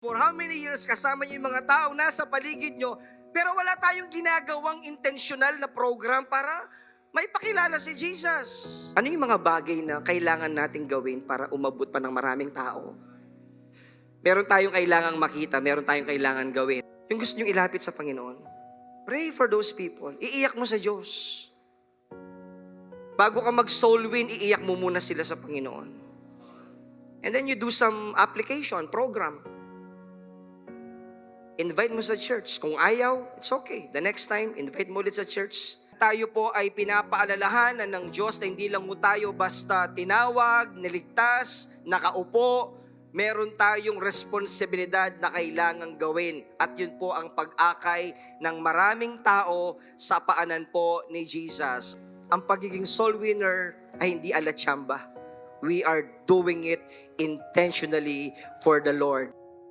For how many years kasama niyo yung mga taong nasa paligid nyo, pero wala tayong ginagawang intentional na program para may pakilala si Jesus. Ano yung mga bagay na kailangan nating gawin para umabot pa ng maraming tao? Meron tayong kailangang makita, meron tayong kailangan gawin. Yung gusto nyo ilapit sa Panginoon. Pray for those people. Iiyak mo sa Diyos. Bago ka mag-soul win, iiyak mo muna sila sa Panginoon. And then you do some application, program. Invite mo sa church. Kung ayaw, it's okay. The next time, invite mo ulit sa church. Tayo po ay pinapaalalahanan ng Diyos na hindi lang mo tayo basta tinawag, niligtas, nakaupo. Meron tayong responsibilidad na kailangang gawin. At yun po ang pag-akay ng maraming tao sa paanan po ni Jesus. Ang pagiging soul winner ay hindi ala tsamba. We are doing it intentionally for the Lord.